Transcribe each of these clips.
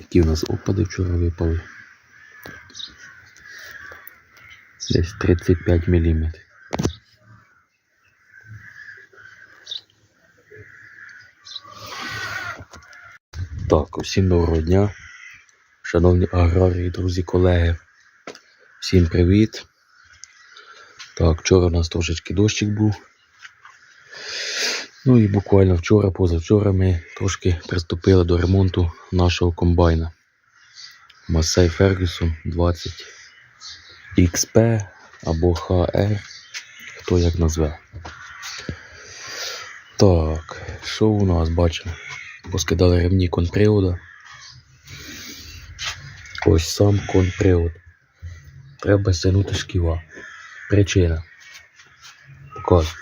Такі у нас опади вчора випали. Десь 35 мм. Так, усім доброго дня. Шановні аграрії, друзі, колеги. Всім привіт. Так, вчора у нас трошечки дощик був. Ну і буквально вчора, позавчора ми трошки приступили до ремонту нашого комбайна. Massey Ferguson 20 XP або HR, хто як назве. Так, що у нас бачимо? Поскидали ремні конпривода. Ось сам конпривод. Треба стягнути шківа. Причина. Показую.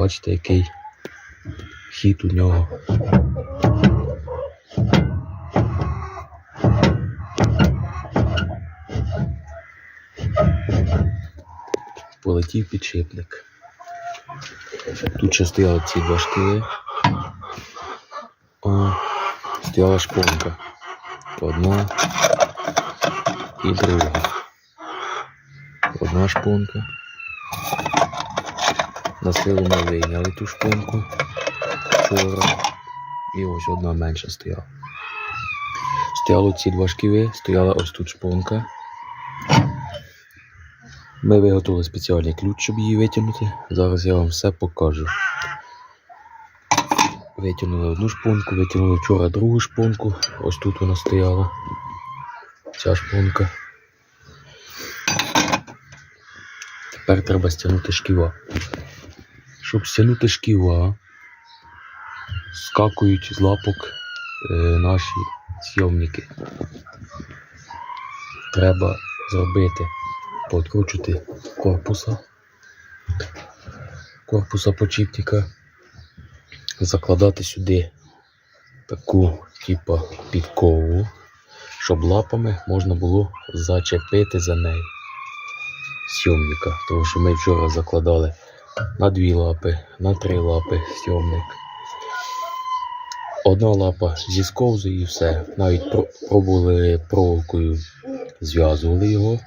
Бачите, який хід у нього. Полетів підшипник. Тут ще стояли ці два шкіли. О, стояла шпонка. Одна і друга. Одна шпонка. На силу ми вийняли ту шпонку вчора. І ось одна менша стояла. Стояло ці два шківи, стояла ось тут шпонка. Ми виготовили спеціальний ключ, щоб її витягнути. Зараз я вам все покажу. Витягнули одну шпонку, витягнули вчора другу шпонку. Ось тут вона стояла. Ця шпонка. Тепер треба стягнути шківа. Щоб стягнути шківа, скакують з лапок е, наші зйомники. Треба зробити, подкручити корпуса, корпуса почіпника, закладати сюди таку типа підкову, щоб лапами можна було зачепити за неї сйомника. Тому що ми вчора закладали на дві лапи, на три лапи сйомник. Одна лапа зісковзує і все. Навіть про- пробували проволокою, зв'язували його,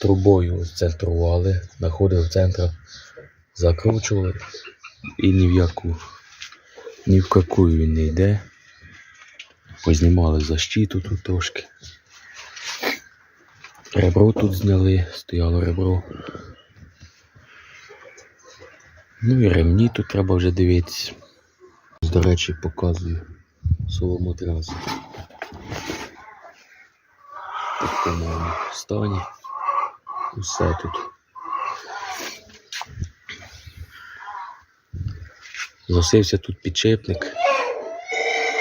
трубою центрували, знаходили центр, закручували і ні в яку, ні в яку він не йде. Познімали защиту тут трошки. Ребро тут зняли, стояло ребро. Ну і ремні тут треба вже дивитися. До речі, показую соломотрас. В такому стані. Усе тут. Носився тут підшипник.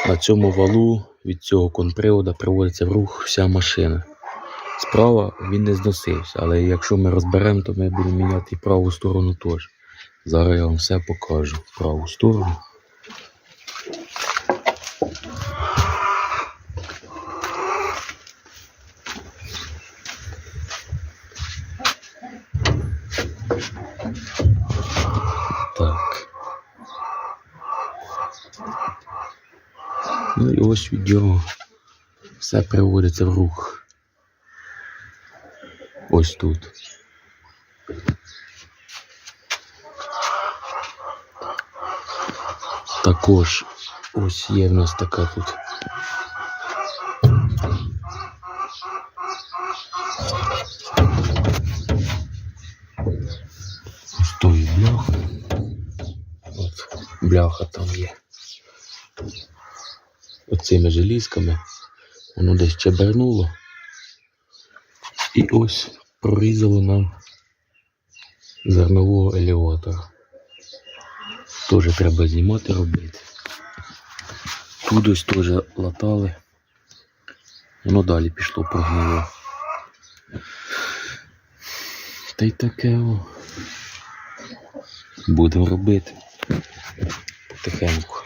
На цьому валу від цього конпривода приводиться в рух вся машина. Справа він не зносився, але якщо ми розберемо, то ми будемо міняти і праву сторону теж. Зараз я вам все покажу. в Праву сторону. Так. Ну і ось від нього все приводиться в рух. Ось тут. Також ось є в нас така тут. Стоїть бляха. От бляха там є. Оцими желізками воно десь чебернуло. І ось прорізало нам зернового елеватора. Теж треба знімати робити. Тут ось теж латали. Воно далі пішло прогнило. Та й таке о. Будемо робити. Потихеньку.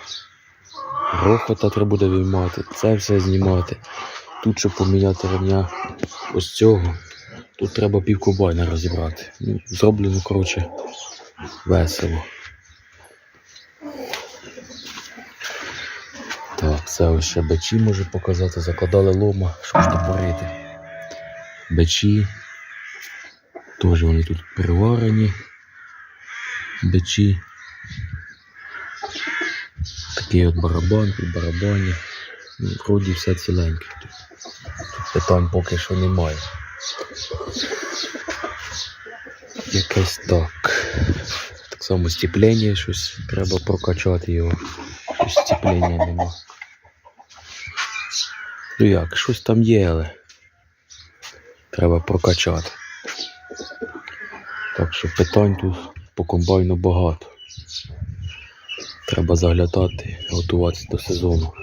Грохота треба буде виймати, це все знімати. Тут, щоб поміняти ремня ось цього, тут треба пів комбайна розібрати. Ну, зроблено, коротше, весело. Так, це ось ще бечі можу показати. Закладали лома, щоб штопорити. Бечі. Теж вони тут приварені. Бечі. Такий от барабан, під барабані. Вроді все ціленьке. Тут, питань поки що немає. Якесь так. Так само стіплення щось треба прокачати його. Щось стіплення нема. Ну як, щось там є, але треба прокачати. Так що питань тут по комбайну багато. Треба заглядати, готуватися до сезону.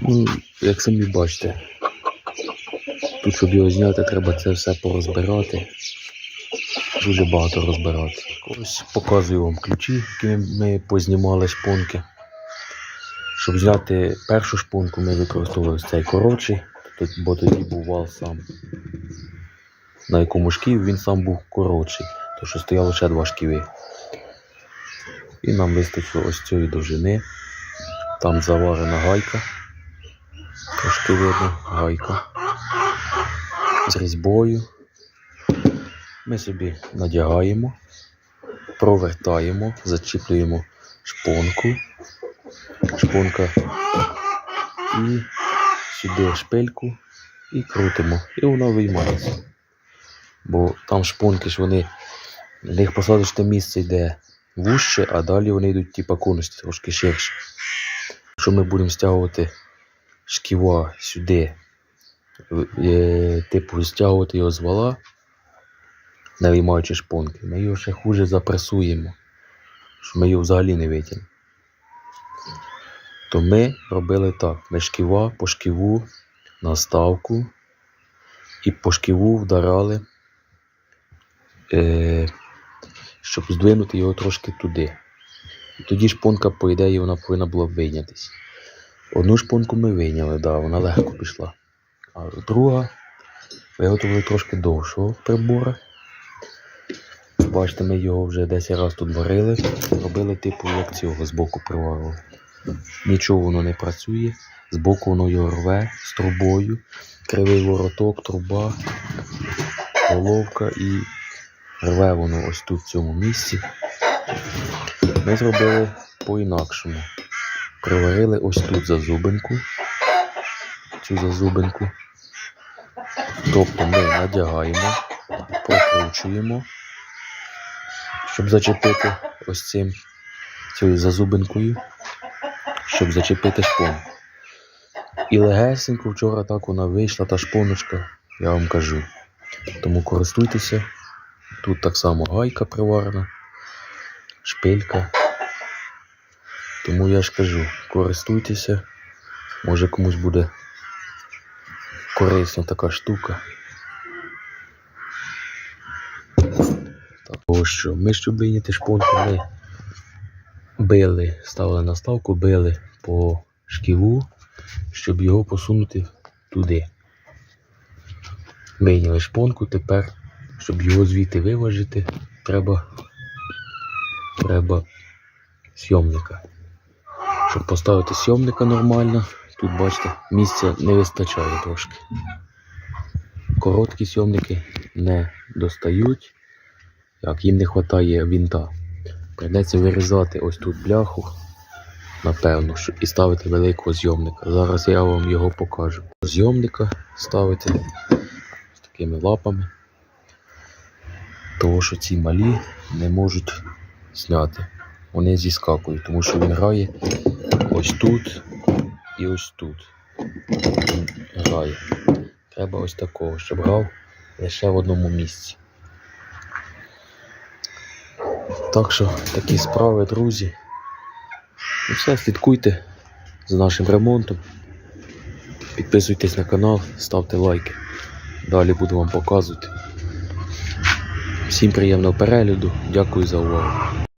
Ну, як самі бачите, тут, щоб його зняти, треба це все порозбирати. Дуже багато розбирати. Ось показую вам ключі, які ми познімали шпонки. Щоб зняти першу шпонку, ми використовували цей коротший, бо тоді був вал сам. На якому шків він сам був коротший, тому що стояло ще два шківи. І нам вистачило ось цієї довжини. Там заварена гайка. Трошки видно гайка. З різьбою. Ми собі надягаємо, провертаємо, зачіплюємо шпонку. Шпонка і сюди шпильку і крутимо. І вона виймається. Бо там шпонки ж вони, в них посадочне місце йде вужче, а далі вони йдуть типа конусті, трошки ширше. Якщо ми будемо стягувати шківа сюди, е, типу стягувати його з вала, не виймаючи шпонки, ми його ще хуже запресуємо, що ми його взагалі не витягнемо. То ми робили так: ми шківа по шківу наставку і по шківу вдарали, е, щоб здвинути його трошки туди. І тоді шпонка, по ідеї, вона повинна була вийнятись. Одну шпонку ми вийняли, да, вона легко пішла. А друга виготовили трошки довшого прибора. Бачите, ми його вже 10 разів тут варили, робили типу як цього збоку приварили. Нічого воно не працює, збоку воно його рве з трубою, кривий вороток, труба, головка і рве воно ось тут в цьому місці. Ми зробили по-інакшому. Приварили ось тут зазубинку, цю зазубинку. Тобто ми надягаємо, прокручуємо, щоб зачепити ось цим цією зазубинкою, щоб зачепити шпонку. І легесенько вчора так вона вийшла, та шпоночка, я вам кажу. Тому користуйтеся. Тут так само гайка приварена, шпилька. Тому я ж кажу, користуйтеся, може комусь буде корисна така штука. Так, ось що, ми щоб вийняти шпонку, ми били, ставили наставку, били по шківу, щоб його посунути туди. Вийняли шпонку, тепер, щоб його звідти виважити, треба, треба сйомника. Щоб поставити сйомника нормально, тут бачите, місця не вистачає трошки. Короткі сйомники не достають, як їм не вистачає вінта. Придеться вирізати ось тут бляху, напевно, і ставити великого зйомника. Зараз я вам його покажу. Зйомника ставити з такими лапами, тому що ці малі не можуть зняти. Вони зіскакують, тому що він грає ось тут і ось тут. Він грає. Треба ось такого, щоб грав лише в одному місці. Так що такі справи, друзі. Ну все, слідкуйте за нашим ремонтом. Підписуйтесь на канал, ставте лайки. Далі буду вам показувати. Всім приємного перегляду. Дякую за увагу.